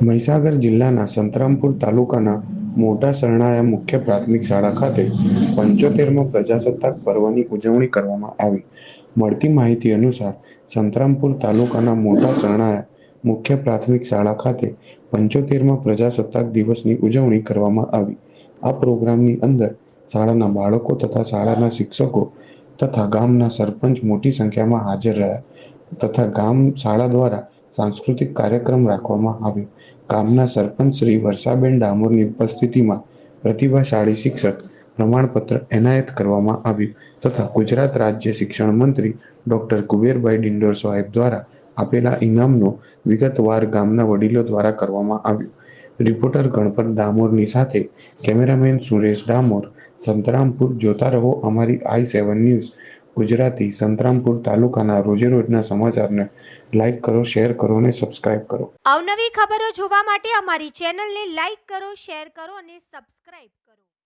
મહીસાગર જિલ્લાના સંતરામપુર તાલુકાના મોટા શરણાયા મુખ્ય પ્રાથમિક શાળા ખાતે પંચોતેરમાં પ્રજાસત્તાક પર્વની ઉજવણી કરવામાં આવી. મળતી માહિતી અનુસાર, સંતરામપુર તાલુકાના મોટા શરણાયા મુખ્ય પ્રાથમિક શાળા ખાતે પંચોતેરમાં પ્રજાસત્તાક દિવસની ઉજવણી કરવામાં આવી. આ પ્રોગ્રામની અંદર શાળાના બાળકો તથા શાળાના શિક્ષકો તથા ગામના સરપંચ મોટી સંખ્યામાં હાજર રહ્યા તથા ગામ શાળા દ્વારા સાંસ્કૃતિક કાર્યક્રમ રાખવામાં આવ્યો. ગામના સરપંચ શ્રી વર્ષાબેન ડામોરની ઉપસ્થિતિમાં પ્રતિભાશાળી શિક્ષક પ્રમાણપત્ર એનાયત કરવામાં આવ્યું તથા ગુજરાત રાજ્ય શિક્ષણ મંત્રી ડોક્ટર કુબેરભાઈ ડિંડોર સાહેબ દ્વારા આપેલા ઇનામનો વિગતવાર ગામના વડીલો દ્વારા કરવામાં આવ્યો. રિપોર્ટર ગણપત ડામોરની સાથે કેમેરામેન સુરેશ ડામોર, સંતરામપુર જોતા રહો અમારી I seven news. Gujarati Santrampur તાલુકાના રોજે રોજના સમાચારને લાઈક કરો, શેર કરો અને સબસ્ક્રાઇબ કરો. અવનવી ખબરો જોવા માટે અમારી ચેનલને લાઈક કરો, શેર કરો અને સબસ્ક્રાઇબ કરો.